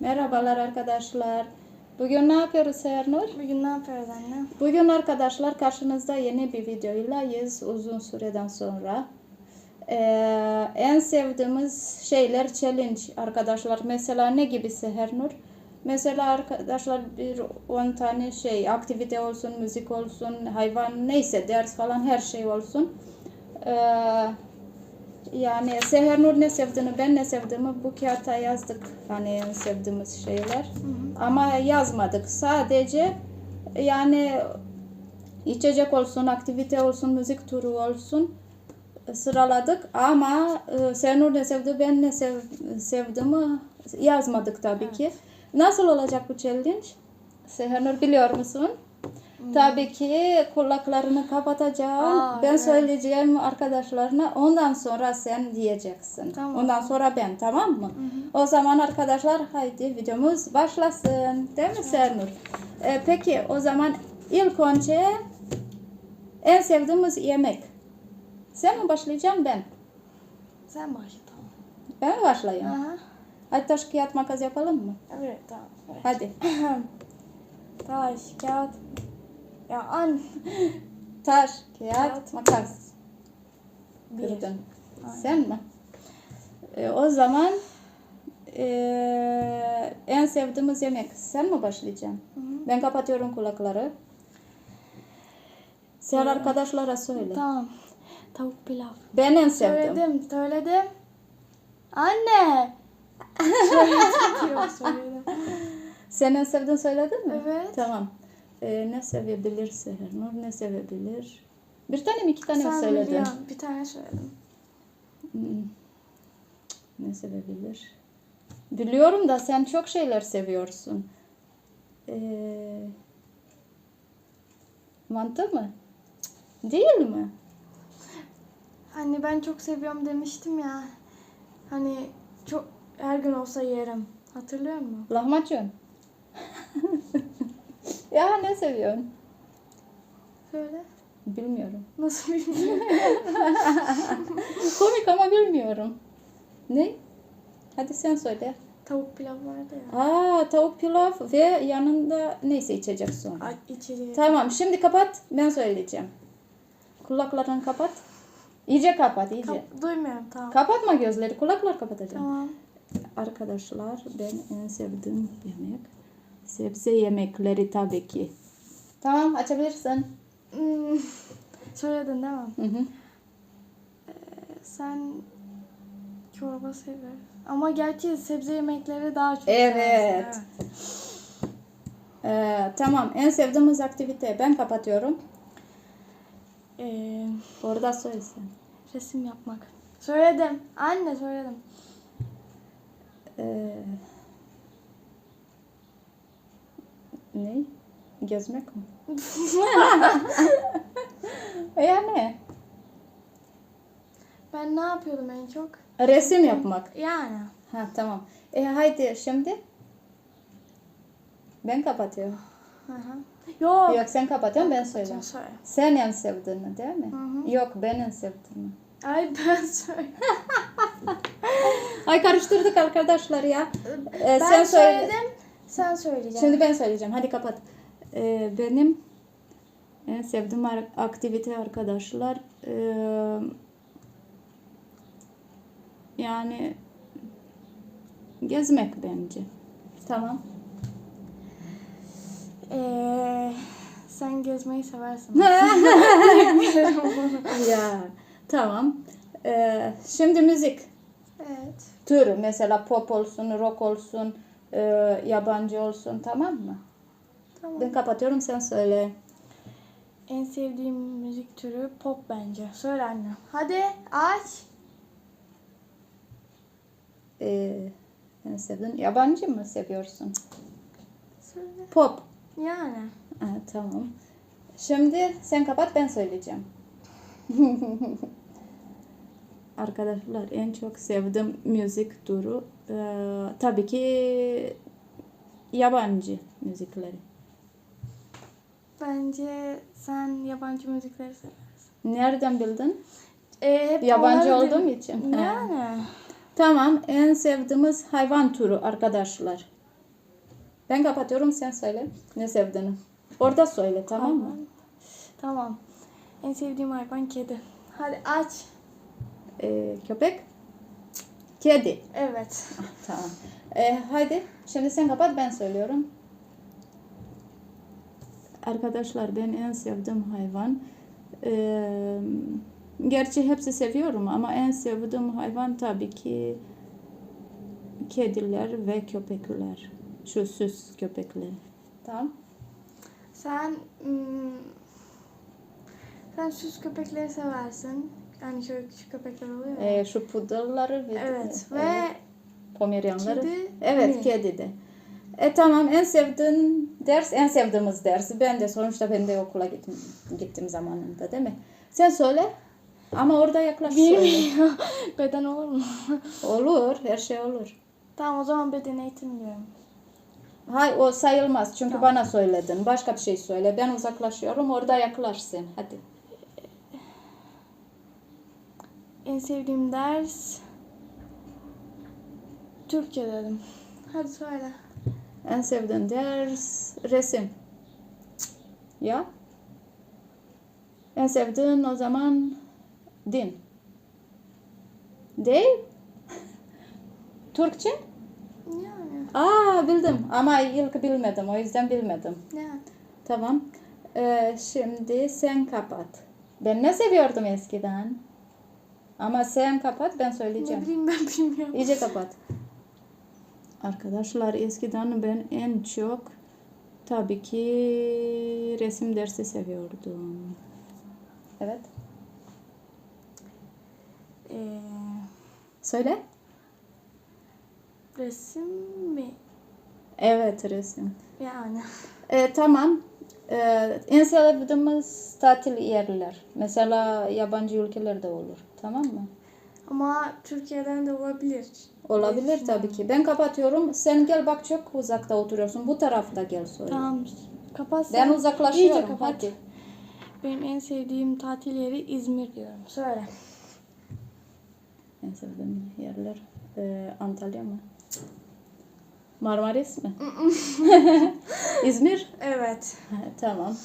Merhabalar arkadaşlar. Bugün ne yapıyoruz Sernur? Bugün ne yapıyoruz anne? Bugün arkadaşlar karşınızda yeni bir videoyla yüz uzun süreden sonra. Ee, en sevdiğimiz şeyler challenge arkadaşlar. Mesela ne gibi Sernur? Mesela arkadaşlar bir 10 tane şey aktivite olsun, müzik olsun, hayvan neyse ders falan her şey olsun. Ee, yani Sehernur ne sevdiğini ben ne sevdiğimi bu kağıta yazdık. Hani sevdiğimiz şeyler. Ama yazmadık. Sadece yani içecek olsun, aktivite olsun, müzik turu olsun sıraladık. Ama e, Sehernur ne sevdi, ben ne sev, sevdiğimi yazmadık tabii ki. Nasıl olacak bu challenge? Sehernur biliyor musun? Tabii ki kulaklarını kapatacağım. Aa, ben evet. söyleyeceğim arkadaşlarına. Ondan sonra sen diyeceksin. Tamam. Ondan sonra ben tamam mı? O zaman arkadaşlar haydi videomuz başlasın. Değil mi Sernur? Ee, peki o zaman ilk önce en sevdiğimiz yemek. Sen mi başlayacaksın ben? Sen başla tamam. Ben başlayayım? Aha. Hadi taş kağıt makas yapalım mı? Evet tamam. Evet. Hadi. Taş, kağıt. Ya an. Taş, kağıt, makas. Bir. Kırdın. Sen mi? Ee, o zaman ee, en sevdiğimiz yemek. Sen mi başlayacaksın? Ben kapatıyorum kulakları. Sen arkadaşlara söyle. Tamam. Tavuk pilav. Ben en sevdim. Söyledim, söyledim. Anne. söyledim. Sen en sevdiğin söyledin mi? Evet. Tamam. Ee, ne sevebilir Seher Ne sevebilir? Bir tane mi iki tane mi Sen söyledin? biliyorsun. Bir tane söyledim. Hmm. Ne sevebilir? Biliyorum da sen çok şeyler seviyorsun. Ee, mantı mı? Değil mi? Hani ben çok seviyorum demiştim ya. Hani çok her gün olsa yerim. Hatırlıyor musun? Lahmacun. ya ne seviyorsun? Söyle. Bilmiyorum. Nasıl bilmiyorum. Komik ama bilmiyorum. Ne? Hadi sen söyle. Tavuk pilav vardı ya. Aa tavuk pilav ve yanında neyse içecek sonra. Ay, içeriye. Tamam şimdi kapat ben söyleyeceğim. Kulaklarını kapat. İyice kapat iyice. Kap- duymuyorum tamam. Kapatma gözleri kulaklar kapatacağım. tamam. Arkadaşlar ben en sevdiğim yemek sebze yemekleri tabii ki. Tamam açabilirsin. Hmm, Söyledin değil mi? Hı hı. Sen çorba sever. Ama gerçi sebze yemekleri daha çok Evet. seversin, evet. Ee, tamam en sevdiğimiz aktivite ben kapatıyorum. Ee, Orada söylesen. resim yapmak. Söyledim. Anne söyledim. Ee, ne? Gezmek mi? yani Ben ne yapıyordum en çok? resim yapmak. Yani. Ha tamam. E haydi şimdi. Ben kapatıyorum. Hı hı. Yok. Yok sen kapatıyorsun ben söyleyeyim. Söyle. Sen en sevdiğini değil mi? Hı hı. Yok ben en sevdiğimi. Ay ben söyle. Ay karıştırdık arkadaşlar ya. Ee, ben sen söyle. Sen söyleyeceksin. Şimdi ben söyleyeceğim. Hadi kapat. Ee, benim en sevdiğim aktivite arkadaşlar ee, yani gezmek bence. Tamam. Ee, sen gezmeyi seversin. ya tamam. Ee, şimdi müzik evet. türü mesela pop olsun, rock olsun, ee, yabancı olsun tamam mı? Tamam. Ben kapatıyorum sen söyle. En sevdiğim müzik türü pop bence. Söyle anne. Hadi aç. Ee, en sevdiğin yabancı mı seviyorsun? Söyle. Pop. Yani. Ha, tamam. Şimdi sen kapat ben söyleyeceğim. Arkadaşlar en çok sevdiğim müzik türü ee, tabii ki yabancı müzikleri. Bence sen yabancı müzikleri seversin. Nereden bildin? Ee, hep Yabancı onları olduğum için. Yani. Tamam en sevdiğimiz hayvan türü arkadaşlar. Ben kapatıyorum sen söyle ne sevdiğini. Orada söyle tamam mı? Tamam. En sevdiğim hayvan kedi. Hadi aç. Ee, köpek? Kedi. Evet. Tamam. Ee, haydi şimdi sen kapat ben söylüyorum. Arkadaşlar ben en sevdiğim hayvan ee, gerçi hepsi seviyorum ama en sevdiğim hayvan tabii ki kediler ve köpekler. Şu süs köpekleri. Tamam. Sen hmm, sen süs köpekleri seversin. Yani şöyle küçük köpekler oluyor. Ee, şu pudurları ve evet. Ve evet, pomeryanları. kedi Evet, mi? kedi de. E tamam en sevdiğin ders en sevdiğimiz ders. Ben de sonuçta ben de okula gittim, gittim zamanında değil mi? Sen söyle. Ama orada yaklaş bilmiyorum. Beden olur mu? Olur, her şey olur. tamam o zaman beden eğitim diyorum. Hay o sayılmaz çünkü bana söyledin. Başka bir şey söyle. Ben uzaklaşıyorum, orada yaklaşsın. Hadi. En sevdiğim ders Türkçe dedim. Hadi söyle. En sevdiğin ders resim. Ya? En sevdiğin o zaman din. Değil? Türkçe? Yani. Aa bildim ama ilk bilmedim o yüzden bilmedim. Yani. Tamam. Ee, şimdi sen kapat. Ben ne seviyordum eskiden? Ama sen kapat ben Ne söyleyeceğim. bileyim ben bilmiyorum. İyice kapat. Arkadaşlar eskiden ben en çok tabii ki resim dersi seviyordum. Evet. Ee, Söyle. resim mi? Evet resim. Yani. Ee, tamam. Ee, en sevdiğimiz tatil yerler. Mesela yabancı ülkelerde olur. Tamam mı? Ama Türkiye'den de olabilir. Olabilir tabii ki. Ben kapatıyorum. Sen gel bak çok uzakta oturuyorsun. Bu tarafta gel söyle. Tamam. Kapat Ben sen. uzaklaşıyorum. İyice kapat. Hadi. Benim en sevdiğim tatil yeri İzmir diyorum. Söyle. En sevdiğim yerler ee, Antalya mı? Marmaris mi? İzmir? Evet. Tamam.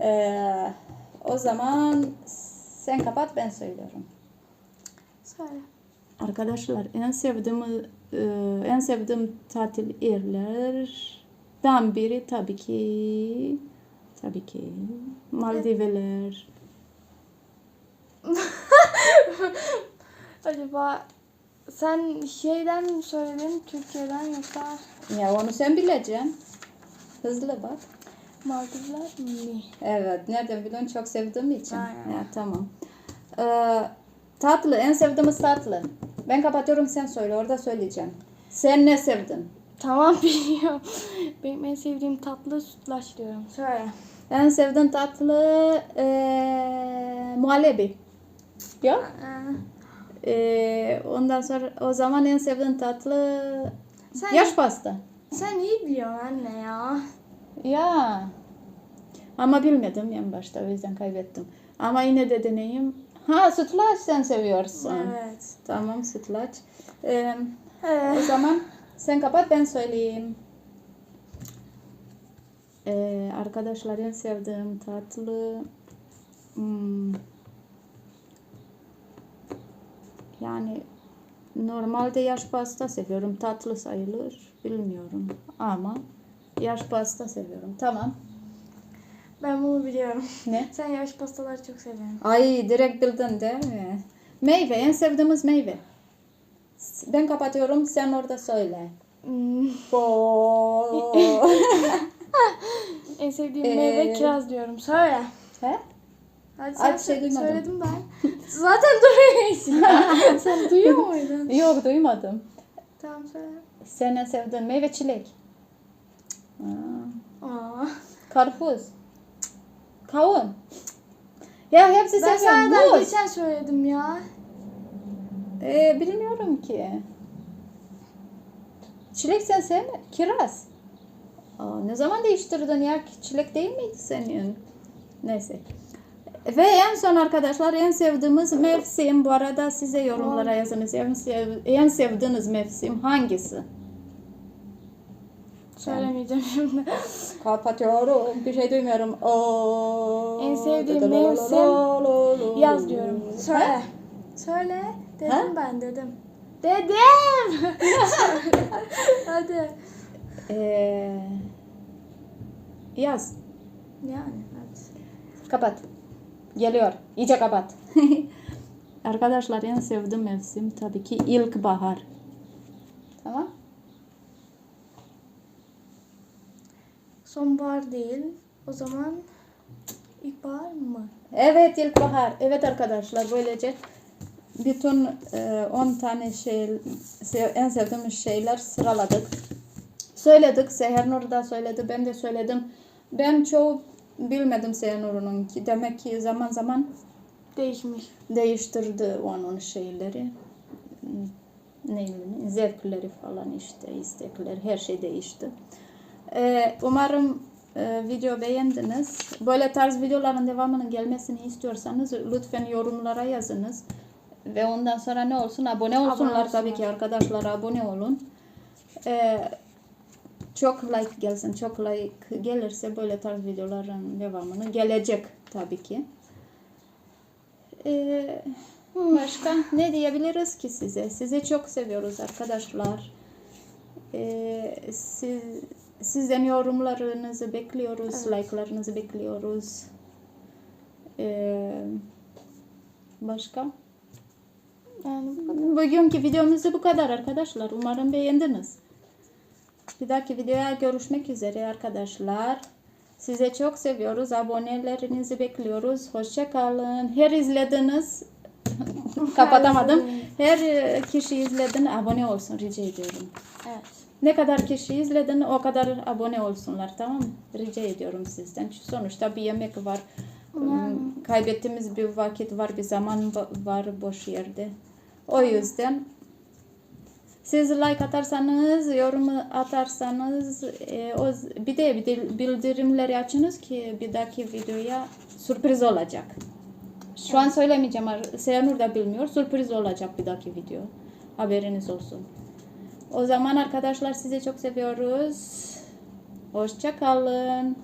Ee, o zaman sen kapat ben söylüyorum. Söyle. Arkadaşlar en sevdiğim e, en sevdiğim tatil yerlerden biri tabii ki tabii ki Maldivler. Acaba sen şeyden mi söyledin Türkiye'den yoksa Ya onu sen bileceksin. Hızlı bak. Maldivler mi? Evet, nereden biliyorsun? Çok sevdiğim için. Aynen. Ya, tamam. Ee, tatlı, en sevdiğimiz tatlı. Ben kapatıyorum sen söyle, orada söyleyeceğim. Sen ne sevdin? Tamam biliyorum. Benim en sevdiğim tatlı sütlaç diyorum. Söyle. En sevdiğin tatlı ee, muhallebi. Yok. Ee, Ee, ondan sonra o zaman en sevdiğin tatlı sen, yaş pasta. sen iyi biliyorsun anne ya. Ya. Ama bilmedim en başta o yüzden kaybettim. Ama yine de deneyim. Ha sütlaç sen seviyorsun. Evet. Tamam sütlaç. Ee, o zaman sen kapat ben söyleyeyim. Ee, arkadaşlar en sevdiğim tatlı hmm, yani normalde yaş pasta seviyorum. Tatlı sayılır. Bilmiyorum. Ama yaş pasta seviyorum. Tamam. ben bunu biliyorum. Ne? Sen yaş pastaları çok seviyorsun. Ay direkt bildin değil mi? Meyve. En sevdiğimiz meyve. Ben kapatıyorum. Sen orada söyle. Hmm, en sevdiğim Ee, meyve kiraz diyorum. Söyle. He? Hadi sen şey duymadım. Söyledim ben. Zaten duyuyorsun. sen duyuyor muydun? Yok duymadım. tamam söyle. Sen en sevdiğin meyve çilek. Aa, Aa. karpuz. Kavun. Ya hepsi Ben seviyorum. sana daha Muz. geçen söyledim ya. Ee, bilmiyorum ki. Çilek sen sevme. Kiraz. Aa, ne zaman değiştirdin ya? Çilek değil miydi senin? Neyse. Ve en son arkadaşlar en sevdiğimiz mevsim. Bu arada size yorumlara yazınız. En, sev- en sevdiğiniz mevsim hangisi? Söylemeyeceğim şimdi. Kapatıyorum. Bir şey duymuyorum. Oo. En sevdiğim mevsim Yaz diyorum. Söyle. Söyle. Dedim Ha? ben dedim. Dedim. Hadi. Ee, yaz. Yani hadi. Kapat. Geliyor. İyice kapat. Arkadaşlar en sevdiğim mevsim tabii ki ilkbahar. Tamam. Sonbahar değil. O zaman ilkbahar mı? Evet ilkbahar. Evet arkadaşlar böylece bütün e, 10 tane şey en sevdiğimiz şeyler sıraladık. Söyledik. Seher Nur da söyledi. Ben de söyledim. Ben çoğu bilmedim Seher Nur'un ki demek ki zaman zaman Değişmiş. değiştirdi onun şeyleri. Ne zevkleri falan işte istekleri her şey değişti. Ee, umarım e, video beğendiniz. Böyle tarz videoların devamının gelmesini istiyorsanız lütfen yorumlara yazınız. Ve ondan sonra ne olsun? Abone olsunlar olsunlar. tabii ki arkadaşlar abone olun. Ee, çok like gelsin. Çok like gelirse böyle tarz videoların devamını gelecek tabii ki. Ee, başka ne diyebiliriz ki size? Sizi çok seviyoruz arkadaşlar. Ee, siz, sizden yorumlarınızı bekliyoruz, like'larınızı bekliyoruz. Ee, başka? Yani. Bugünkü videomuz da bu kadar arkadaşlar. Umarım beğendiniz. Bir dahaki videoya görüşmek üzere arkadaşlar. Size çok seviyoruz. Abonelerinizi bekliyoruz. Hoşça kalın. Her izlediniz. Kapatamadım. Her e, kişi izledin abone olsun rica ediyorum. Evet. Ne kadar kişi izledin o kadar abone olsunlar tamam mı? Rica ediyorum sizden. Çünkü sonuçta bir yemek var. Hmm, Kaybettiğimiz bir vakit var, bir zaman va- var boş yerde. O yüzden siz like atarsanız, yorum atarsanız, e, o, bir de bildirimleri açınız ki bir dahaki videoya sürpriz olacak. Şu an söylemeyeceğim. Seyanur da bilmiyor. Sürpriz olacak bir dahaki video. Haberiniz olsun. O zaman arkadaşlar sizi çok seviyoruz. Hoşça kalın.